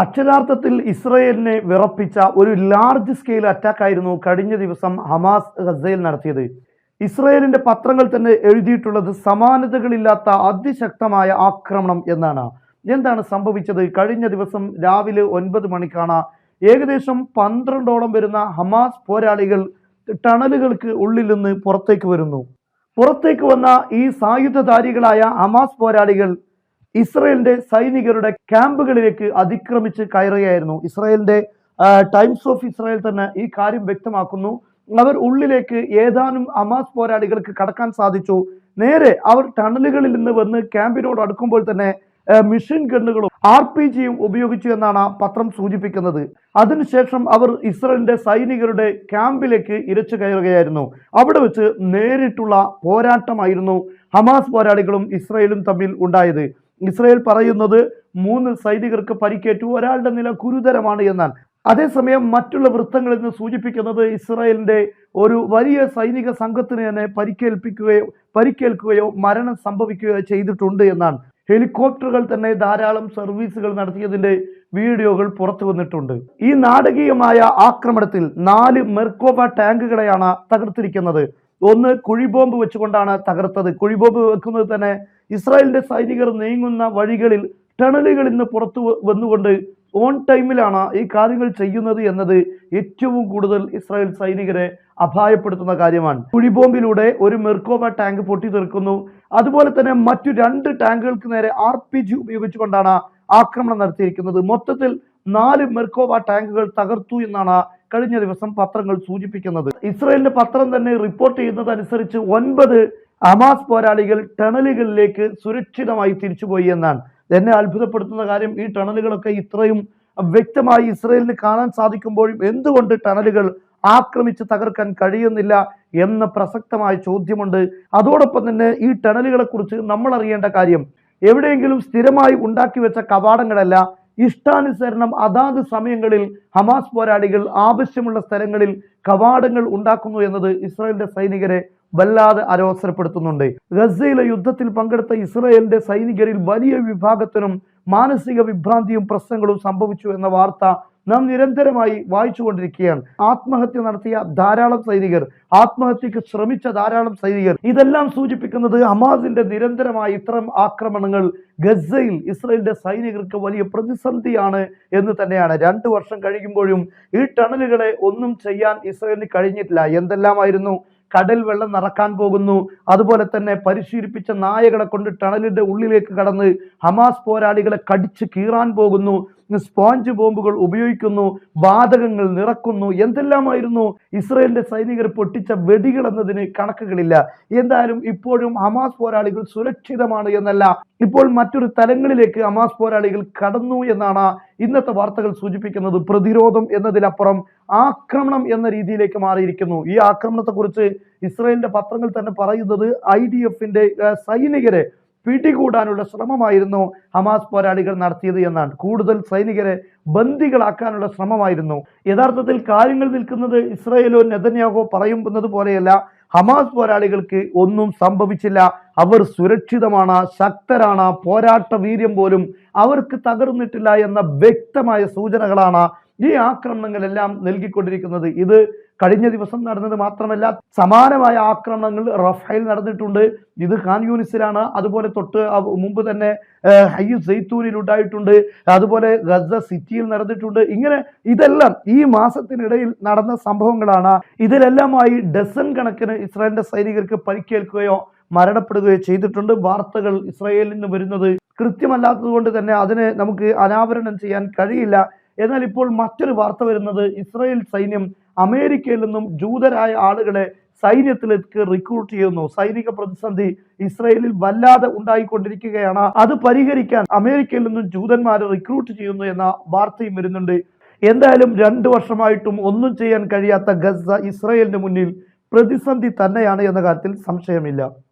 അക്ഷരാർത്ഥത്തിൽ ഇസ്രയേലിനെ വിറപ്പിച്ച ഒരു ലാർജ് സ്കെയിൽ അറ്റാക്ക് ആയിരുന്നു കഴിഞ്ഞ ദിവസം ഹമാസ് ഗസയിൽ നടത്തിയത്. ഇസ്രയേലിന്റെ പത്രങ്ങൾ തന്നെ എഴുതിയിട്ടുള്ളത് സമാനതകളില്ലാത്ത അതിശക്തമായ ആക്രമണം എന്നാണ്. എന്താണ് സംഭവിച്ചത്? കഴിഞ്ഞ ദിവസം രാവിലെ ഒൻപത് മണിക്കാണ് ഏകദേശം പന്ത്രണ്ടോളം വരുന്ന ഹമാസ് പോരാളികൾ ടണലുകൾക്ക് ഉള്ളിൽ നിന്ന് പുറത്തേക്ക് വരുന്നു. പുറത്തേക്ക് വന്ന ഈ സായുധധാരികളായ ഹമാസ് പോരാളികൾ ഇസ്രയേലിന്റെ സൈനികരുടെ ക്യാമ്പുകളിലേക്ക് അതിക്രമിച്ച് കയറുകയായിരുന്നു. ഇസ്രയേലിന്റെ ടൈംസ് ഓഫ് ഇസ്രായേൽ തന്നെ ഈ കാര്യം വ്യക്തമാക്കുന്നു. അവർ ഉള്ളിലേക്ക് ഏതാനും അമാസ് പോരാളികൾക്ക് കടക്കാൻ സാധിച്ചു. നേരെ അവർ ടണലുകളിൽ നിന്ന് വന്ന് ക്യാമ്പിനോട് അടുക്കുമ്പോൾ തന്നെ മിഷീൻ ഗണ്ണുകളും ആർ പി ജിയും ഉപയോഗിച്ചു എന്നാണ് പത്രം സൂചിപ്പിക്കുന്നത്. അതിനുശേഷം അവർ ഇസ്രയേലിന്റെ സൈനികരുടെ ക്യാമ്പിലേക്ക് ഇരച്ചു കയറുകയായിരുന്നു. അവിടെ വെച്ച് നേരിട്ടുള്ള പോരാട്ടമായിരുന്നു ഹമാസ് പോരാളികളും ഇസ്രയേലും തമ്മിൽ ഉണ്ടായത്. ഇസ്രയേൽ പറയുന്നത് മൂന്ന് സൈനികർക്ക് പരിക്കേറ്റു ഒരാളുടെ നില ഗുരുതരമാണ് എന്നാൽ. അതേസമയം മറ്റുള്ള വൃത്തങ്ങളിൽ നിന്ന് സൂചിപ്പിക്കുന്നത് ഇസ്രായേലിന്റെ ഒരു വലിയ സൈനിക സംഘത്തിന് തന്നെ പരിക്കേൽപ്പിക്കുകയോ പരിക്കേൽക്കുകയോ മരണം സംഭവിക്കുകയോ ചെയ്തിട്ടുണ്ട് എന്നാണ്. ഹെലികോപ്റ്ററുകൾ തന്നെ ധാരാളം സർവീസുകൾ നടത്തിയതിന്റെ വീഡിയോകൾ പുറത്തു വന്നിട്ടുണ്ട്. ഈ നാടകീയമായ ആക്രമണത്തിൽ നാല് മെർക്കോവ ടാങ്കുകളെയാണ് തകർത്തിരിക്കുന്നത്. ഒന്ന് കുഴിബോംബ് വെച്ചുകൊണ്ടാണ് തകർത്തത്. കുഴിബോംബ് വെക്കുന്നത് തന്നെ ഇസ്രായേലിന്റെ സൈനികർ നീങ്ങുന്ന വഴികളിൽ ടണലുകളിൽ നിന്ന് പുറത്തു വന്നുകൊണ്ട് ഓൺ ടൈമിലാണ് ഈ കാര്യങ്ങൾ ചെയ്യുന്നത് എന്നത് ഏറ്റവും കൂടുതൽ ഇസ്രായേൽ സൈനികരെ അപായപ്പെടുത്തുന്ന കാര്യമാണ്. കുഴിബോംബിലൂടെ ഒരു മെർക്കോവ ടാങ്ക് പൊട്ടി തീർക്കുന്നു അതുപോലെ തന്നെ മറ്റു രണ്ട് ടാങ്കുകൾക്ക് നേരെ ആർ പി ജി ഉപയോഗിച്ചുകൊണ്ടാണ് ആക്രമണം നടത്തിയിരിക്കുന്നത്. മൊത്തത്തിൽ നാല് മെർക്കോവ ടാങ്കുകൾ തകർത്തു എന്നാണ് കഴിഞ്ഞ ദിവസം പത്രങ്ങൾ സൂചിപ്പിക്കുന്നത് ഇസ്രയേലിന്റെ പത്രം തന്നെ റിപ്പോർട്ട് ചെയ്യുന്നത് അനുസരിച്ച് ഒൻപത് ഹമാസ് പോരാളികൾ ടണലുകളിലേക്ക് സുരക്ഷിതമായി തിരിച്ചുപോയി എന്നാണ്. എന്നെ അത്ഭുതപ്പെടുത്തുന്ന കാര്യം ഈ ടണലുകളൊക്കെ ഇത്രയും വ്യക്തമായി ഇസ്രയേലിന് കാണാൻ സാധിക്കുമ്പോഴും എന്തുകൊണ്ട് ടണലുകൾ ആക്രമിച്ച് തകർക്കാൻ കഴിയുന്നില്ല എന്ന പ്രസക്തമായ ചോദ്യമുണ്ട്. അതോടൊപ്പം തന്നെ ഈ ടണലുകളെ കുറിച്ച് നമ്മൾ അറിയേണ്ട കാര്യം എവിടെയെങ്കിലും സ്ഥിരമായി ഉണ്ടാക്കി വെച്ച കവാടങ്ങളല്ല ഇഷ്ടാനുസരണം അതാത് സമയങ്ങളിൽ ഹമാസ് പോരാളികൾ ആവശ്യമുള്ള സ്ഥലങ്ങളിൽ കവാടങ്ങൾ ഉണ്ടാക്കുന്നു എന്നത് ഇസ്രായേലിന്റെ സൈനികരെ വല്ലാതെ അരോസരപ്പെടുത്തുന്നുണ്ട്. ഗസയിലെ യുദ്ധത്തിൽ പങ്കെടുത്ത ഇസ്രായേലിന്റെ സൈനികരിൽ വലിയ വിഭാഗത്തിനും മാനസിക വിഭ്രാന്തിയും പ്രശ്നങ്ങളും സംഭവിച്ചു എന്ന വാർത്ത നാം നിരന്തരമായി വായിച്ചുകൊണ്ടിരിക്കുകയാണ്. ആത്മഹത്യ നടത്തിയ ധാരാളം സൈനികർ ആത്മഹത്യക്ക് ശ്രമിച്ച ധാരാളം സൈനികർ. ഇതെല്ലാം സൂചിപ്പിക്കുന്നത് ഹമാസിന്റെ നിരന്തരമായ ഇത്തരം ആക്രമണങ്ങൾ ഗസയിൽ ഇസ്രയേലിന്റെ സൈനികർക്ക് വലിയ പ്രതിസന്ധിയാണ് എന്ന് തന്നെയാണ്. രണ്ടു വർഷം കഴിയുമ്പോഴും ഈ ടണലുകളെ ഒന്നും ചെയ്യാൻ ഇസ്രയേലിന് കഴിഞ്ഞിട്ടില്ല. എന്തെല്ലാമായിരുന്നു? കടൽ വെള്ളം നിറക്കാൻ പോകുന്നു. അതുപോലെ തന്നെ പരിശീലിപ്പിച്ച നായകളെ കൊണ്ട് ടണലിന്റെ ഉള്ളിലേക്ക് കടന്ന് ഹമാസ് പോരാളികളെ കടിച്ച് കീറാൻ പോകുന്നു. സ്പോഞ്ച് ബോംബുകൾ ഉപയോഗിക്കുന്നു. വാതകങ്ങൾ നിറക്കുന്നു. എന്തെല്ലാമായിരുന്നു? ഇസ്രയേലിന്റെ സൈനികർ പൊട്ടിച്ച വെടികൾ എന്നതിന് കണക്കുകളില്ല. എന്തായാലും ഇപ്പോഴും ഹമാസ് പോരാളികൾ സുരക്ഷിതമാണ് എന്നല്ല. ഇപ്പോൾ മറ്റൊരു തലങ്ങളിലേക്ക് ഹമാസ് പോരാളികൾ കടന്നു എന്നാണ് ഇന്നത്തെ വാർത്തകൾ സൂചിപ്പിക്കുന്നത്. പ്രതിരോധം എന്നതിലപ്പുറം ആക്രമണം എന്ന രീതിയിലേക്ക് മാറിയിരിക്കുന്നു. ഈ ആക്രമണത്തെക്കുറിച്ച് ഇസ്രായേലിന്റെ പത്രങ്ങൾ തന്നെ പറയുന്നത് ഐ ഡി എഫിന്റെ സൈനികരെ പിടികൂടാനുള്ള ശ്രമമായിരുന്നു ഹമാസ് പോരാളികൾ നടത്തിയത് എന്നാണ്. കൂടുതൽ സൈനികരെ ബന്ദികളാക്കാനുള്ള ശ്രമമായിരുന്നു. യഥാർത്ഥത്തിൽ കാര്യങ്ങൾ നിൽക്കുന്നത് ഇസ്രയേലോ നെതന്യാഹോ പറയുന്നത് പോലെയല്ല. ഹമാസ് പോരാളികൾക്ക് ഒന്നും സംഭവിച്ചില്ല. അവർ സുരക്ഷിതമാണ് ശക്തരാണ് പോരാട്ട വീര്യം പോലും അവർക്ക് തകർന്നിട്ടില്ല എന്ന വ്യക്തമായ സൂചനകളാണ് ഈ ആക്രമണങ്ങളെല്ലാം നൽകിക്കൊണ്ടിരിക്കുന്നത്. ഇത് കഴിഞ്ഞ ദിവസം നടന്നത് മാത്രമല്ല സമാനമായ ആക്രമണങ്ങൾ റഫേൽ നടന്നിട്ടുണ്ട്. ഇത് ഖാൻ യൂണിസിലാണ് അതുപോലെ തൊട്ട് മുമ്പ് തന്നെ ഹയ്യു സെയ്തൂരിൽ ഉണ്ടായിട്ടുണ്ട്. അതുപോലെ ഗസ സിറ്റിയിൽ നടന്നിട്ടുണ്ട്. ഇങ്ങനെ ഇതെല്ലാം ഈ മാസത്തിനിടയിൽ നടന്ന സംഭവങ്ങളാണ്. ഇതിലെല്ലാമായി ഡസൺ കണക്കിന് ഇസ്രായേലിന്റെ സൈനികർക്ക് പരിക്കേൽക്കുകയോ മരണപ്പെടുകയോ ചെയ്തിട്ടുണ്ട്. വാർത്തകൾ ഇസ്രായേലിൽ നിന്ന് വരുന്നത് കൃത്യമല്ലാത്തതുകൊണ്ട് തന്നെ അതിനെ നമുക്ക് അനാവരണം ചെയ്യാൻ കഴിയില്ല. എന്നാൽ ഇപ്പോൾ മറ്റൊരു വാർത്ത വരുന്നത് ഇസ്രായേൽ സൈന്യം അമേരിക്കയിൽ നിന്നും ജൂതരായ ആളുകളെ സൈന്യത്തിലേക്ക് റിക്രൂട്ട് ചെയ്യുന്നു. സൈനിക പ്രതിസന്ധി ഇസ്രയേലിൽ വല്ലാതെ ഉണ്ടായിക്കൊണ്ടിരിക്കുകയാണ്. അത് പരിഹരിക്കാൻ അമേരിക്കയിൽ നിന്നും ജൂതന്മാരെ റിക്രൂട്ട് ചെയ്യുന്നു എന്ന വാർത്തയും വരുന്നുണ്ട്. എന്തായാലും രണ്ടു വർഷമായിട്ടും ഒന്നും ചെയ്യാൻ കഴിയാത്ത ഗസ ഇസ്രയേലിന് മുന്നിൽ പ്രതിസന്ധി തന്നെയാണ് എന്ന കാര്യത്തിൽ സംശയമില്ല.